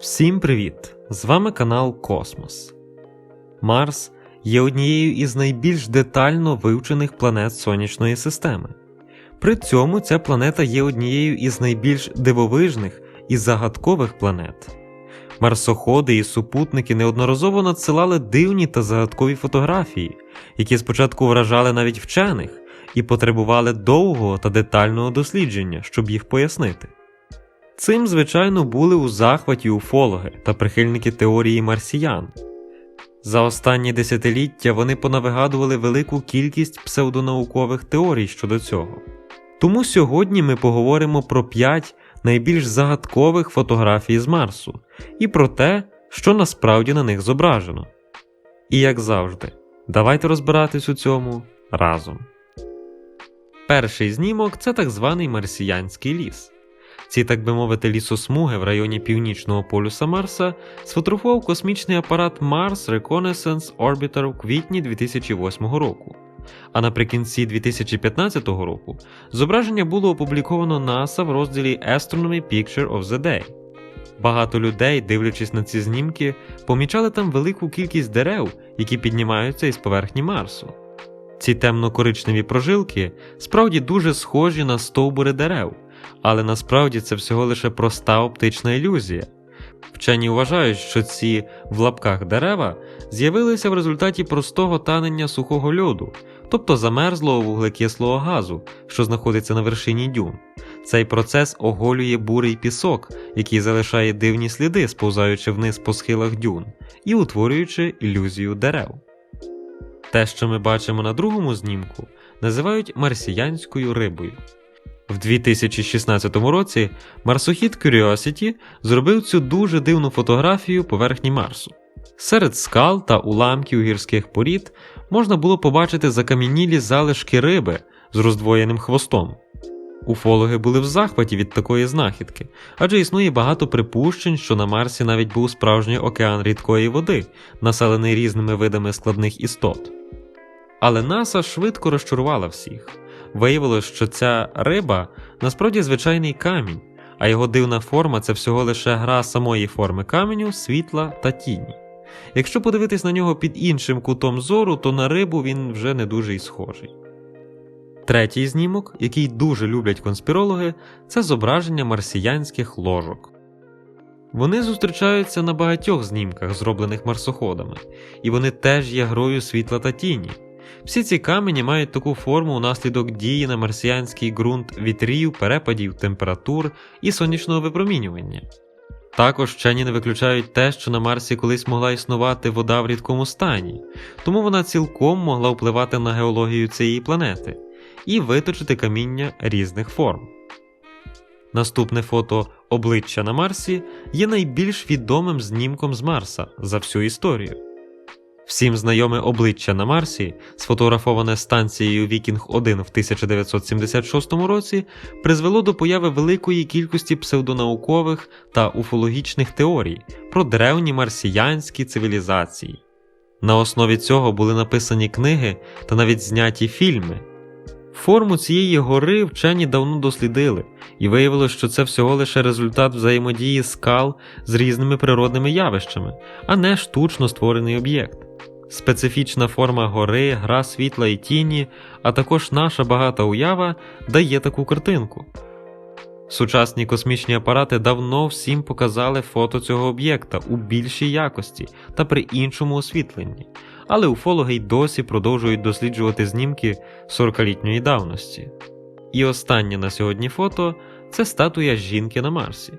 Всім привіт! З вами канал Космос. Марс є однією із найбільш детально вивчених планет Сонячної системи. При цьому ця планета є однією із найбільш дивовижних і загадкових планет. Марсоходи і супутники неодноразово надсилали дивні та загадкові фотографії, які спочатку вражали навіть вчених і потребували довгого та детального дослідження, щоб їх пояснити. Цим, звичайно, були у захваті уфологи та прихильники теорії марсіян. За останні десятиліття вони понавигадували велику кількість псевдонаукових теорій щодо цього. Тому сьогодні ми поговоримо про 5 найбільш загадкових фотографій з Марсу і про те, що насправді на них зображено. І як завжди, давайте розбиратись у цьому разом. Перший знімок це так званий марсіянський ліс. Ці, так би мовити, лісосмуги в районі північного полюса Марса сфотографував космічний апарат Mars Reconnaissance Orbiter у квітні 2008 року. А наприкінці 2015 року зображення було опубліковано NASA в розділі Astronomy Picture of the Day. Багато людей, дивлячись на ці знімки, помічали там велику кількість дерев, які піднімаються із поверхні Марсу. Ці темно-коричневі прожилки справді дуже схожі на стовбури дерев, але насправді це всього лише проста оптична ілюзія. Вчені вважають, що ці в лапках дерева з'явилися в результаті простого танення сухого льоду, тобто замерзлого вуглекислого газу, що знаходиться на вершині дюн. Цей процес оголює бурий пісок, який залишає дивні сліди, сповзаючи вниз по схилах дюн, і утворюючи ілюзію дерев. Те, що ми бачимо на другому знімку, називають марсіянською рибою. В 2016 році марсохід Curiosity зробив цю дуже дивну фотографію поверхні Марсу. Серед скал та уламків гірських порід можна було побачити закам'янілі залишки риби з роздвоєним хвостом. Уфологи були в захваті від такої знахідки, адже існує багато припущень, що на Марсі навіть був справжній океан рідкої води, населений різними видами складних істот. Але НАСА швидко розчарувала всіх. Виявилось, що ця риба насправді звичайний камінь, а його дивна форма це всього лише гра самої форми каменю, світла та тіні. Якщо подивитись на нього під іншим кутом зору, то на рибу він вже не дуже й схожий. Третій знімок, який дуже люблять конспірологи, це зображення марсіянських ложок. Вони зустрічаються на багатьох знімках, зроблених марсоходами, і вони теж є грою світла та тіні. Всі ці камені мають таку форму унаслідок дії на марсіанський ґрунт вітрів, перепадів, температур і сонячного випромінювання. Також вчені не виключають те, що на Марсі колись могла існувати вода в рідкому стані, тому вона цілком могла впливати на геологію цієї планети і виточити каміння різних форм. Наступне фото обличчя на Марсі є найбільш відомим знімком з Марса за всю історію. Всім знайоме обличчя на Марсі, сфотографоване станцією Вікінг 1 в 1976 році, призвело до появи великої кількості псевдонаукових та уфологічних теорій про древні марсіянські цивілізації. На основі цього були написані книги та навіть зняті фільми. Форму цієї гори вчені давно дослідили, і виявилось, що це всього лише результат взаємодії скал з різними природними явищами, а не штучно створений об'єкт. Специфічна форма гори, гра світла і тіні, а також наша багата уява дає таку картинку. Сучасні космічні апарати давно всім показали фото цього об'єкта у більшій якості та при іншому освітленні, але уфологи й досі продовжують досліджувати знімки 40-літньої давності. І останнє на сьогодні фото це статуя жінки на Марсі.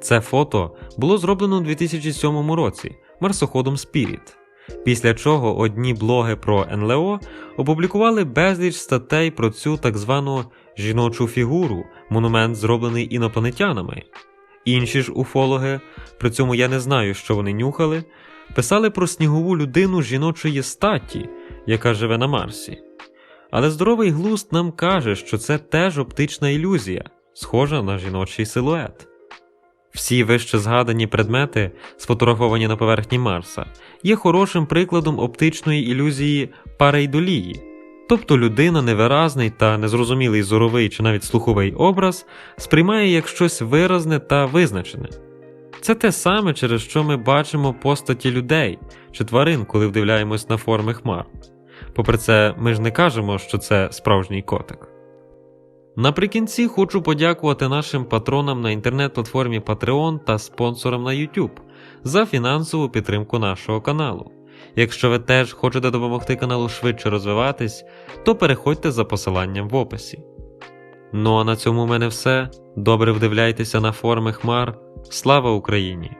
Це фото було зроблено у 2007 році марсоходом Spirit. Після чого одні блоги про НЛО опублікували безліч статей про цю так звану жіночу фігуру, монумент, зроблений інопланетянами. Інші ж уфологи, при цьому я не знаю, що вони нюхали, писали про снігову людину жіночої статі, яка живе на Марсі. Але здоровий глузд нам каже, що це теж оптична ілюзія, схожа на жіночий силует. Всі вище згадані предмети, сфотографовані на поверхні Марса, є хорошим прикладом оптичної ілюзії парейдолії, тобто людина невиразний та незрозумілий зоровий чи навіть слуховий образ сприймає як щось виразне та визначене. Це те саме, через що ми бачимо постаті людей чи тварин, коли вдивляємось на форми хмар. Попри це, ми ж не кажемо, що це справжній котик. Наприкінці хочу подякувати нашим патронам на інтернет-платформі Patreon та спонсорам на YouTube за фінансову підтримку нашого каналу. Якщо ви теж хочете допомогти каналу швидше розвиватись, то переходьте за посиланням в описі. Ну а на цьому в мене все. Добре вдивляйтеся на форми хмар. Слава Україні!